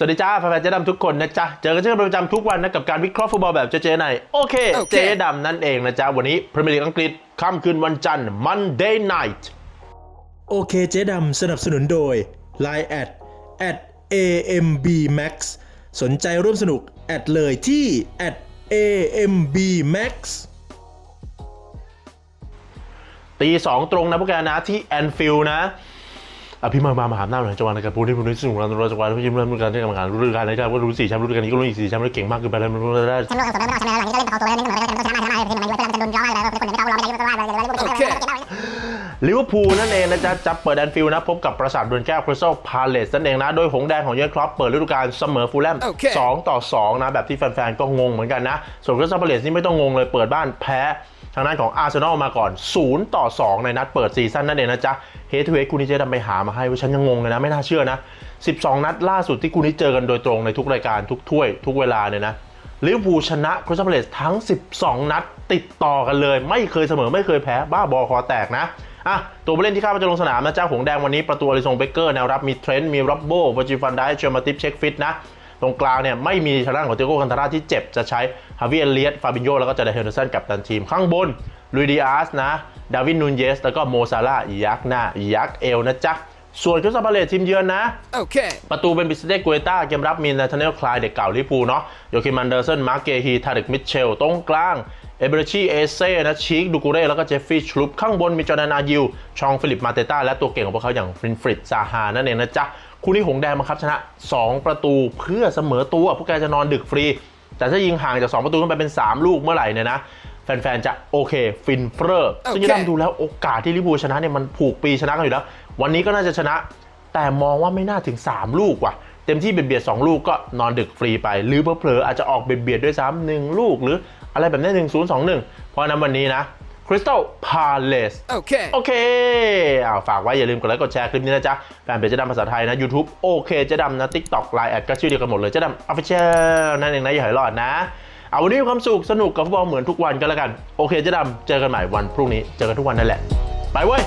สวัสดีจ้าแฟนๆเจ๊ดำทุกคนนะจ๊ะ เจอกันเช่นประจำทุกวันนะกับการวิเคราะห์ฟุตบอลแบบเจ๊ๆในโอเคโอเค เจ๊ดำนั่นเองนะจ๊ะ วันนี้พรีเมียร์ลีกอังกฤษค่ำคืนวันจันทร์ Monday night โอเคเจ๊ดำสนับสนุนโดย Line แอด at @ambmax สนใจร่วมสนุก แอดเลยที่ at @ambmax ตีสองตรงนะพวกแกนะที่แอนฟิลด์นะ อะพี่มามามหาหน้าหน่อยจังหวะในการพูดที่พูดที่สนุกเราเราจังหวะที่ยิ้มริ่มการที่กรรมการรู้เรื่องการนะครับว่ารู้สี่แชมป์รู้กันนี้ก็รู้อีกสี่แชมป์แล้วเก่งมากขึ้นไปแล้วมันรู้ได้แชมป์โลกกับสมรภูมิไม่ต้องชนะหลังนี้ก็เล่นประคองตัวเล่นนิดหน่อยก็ชนะชนะชนะทีมมันอยู่เป็นจะโดนย้อนอะไรแล้วคนอื่นไม่เข้ารอไม่ได้ก็ต้องรอไปเลยลิเวอร์พูลนั่นเองนะจ๊ะจะเปิดแอนฟิลด์นะพบกับปราสาทดวลแก้วคริสตัลพาเลสนั่นเองนะ โดยหงแดงของเยอร์ครอปเปิดฤดูกาลเสมอฟูลแลม2ต่อ2นะ แบบที่แฟนๆ ก็งงเหมือนกันนะ ส่วนคริสตัลพาเลสนี่ไม่ต้องงงเลยเปิดบ้านแพ้างด้านของอาร์เซนอลมาก่อน 0 ต่อ 2 ในนัดเปิดซีซั่นนั่นเองนะจ๊ะเฮทูเฮดคุณนิเจดำไปหามาให้ว่าฉันยังงงเลยนะไม่น่าเชื่อนะ 12 นัดล่าสุดที่คุณนิเจอกันโดยตรงในทุกรายการทุกถ้วย ทุกเวลาเนี่ยนะลิเวอร์พูลชนะคริสตัลพาเลสทั้ง 12 นัดติดต่อกันเลย ไม่เคยเสมอไม่เคยแพ้บ้าบอคอแตกนะอะตัวผู้เล่นที่คาดว่าจะลงสนามนะเจ้าหงแดงวันนี้ประตูอลิซงเบเกอร์แนวรับมีเทรนต์มีร็อบโบ้วอร์จิฟันไดเชอร์มาติฟเช็คฟิตนะ ตรงกลางเนี่ยไม่มีทางด้านของเตโก้คันทาร่าที่เจ็บจะใช้ฮาวิเอลเลียสฟาบินโยแล้วก็เจเดเฮนเดอร์สันกับตันทีมข้างบนลุยดิอาสนะดาวินนูนเยสแล้วก็โมซาร่ายักหน้ายักเอวนะจ๊ะส่วนคริสตัลพาเลสทีมเยือนนะ Okay. ประตูเป็นบิสเตกุเอต้าเกมรับมีนาธาเนลคลายเด็กเก่าลิเวอร์พูลเนาะโยคิมันเดอร์สันมาร์เกฮีทาริกมิเชลตรงกลาง เอเบรชีเอเซ่นะชีกดูกูเร่แล้วก็เจฟฟี่ชลุปข้างบนมีจอร์แดนอายิวชองฟิลิปมาเตต้าและตัวเก่งของพวกเขาอย่างฟรินฟริดซาฮานั่นเองนะจ๊ะคู่นี้หงแดงบังคับชนะ 2 ประตูเพื่อเสมอตัว พวกแกจะนอนดึกฟรี แต่ถ้ายิงห่างจาก 2 ประตูขึ้นไปเป็น 3 ลูกเมื่อไหร่เนี่ยนะแฟนๆ จะโอเค ฟินเฟอร์ซึ่งจะได้ดูแล้วโอกาสที่ลิเวอร์พูลชนะเนี่ยมันผูกปีชนะกันอยู่แล้ว วันนี้ก็น่าจะชนะ แต่มองว่าไม่น่าถึง 3 ลูกว่ะ เต็มที่เบียดเบียด2ลูกก็นอนดึกฟรีไป หรือเผลอๆอาจจะออกเบียดเบียดด้วยซ้ำหนึ่งลูก หรืออะไรแบบนี้หนึ่งศูนย์สองหนึ่งเพราะฉะนั้นวันนี้นะคริสตัลพาเลส Okay. โอเคอ้าวฝากไว้อย่าลืมกดไลค์กดแชร์คลิปนี้นะจ๊ะแฟนเพจเจะดำภาษาไทยนะ YouTube โอเคเจะดำนะ TikTok ไลน์แอดก็ชื่อเดียวกันหมดเลยเจะดำออฟฟิเชียลนั่นเองนะอย่าหายหลอดนะ เอาวันนี้มีความสุขสนุกกับฟุตบอลเหมือนทุกวันก็แล้วกัน โอเคเจะดำเจอกันใหม่วันพรุ่งนี้เจอกันทุกวันนั่นแหละ ไปเว้ย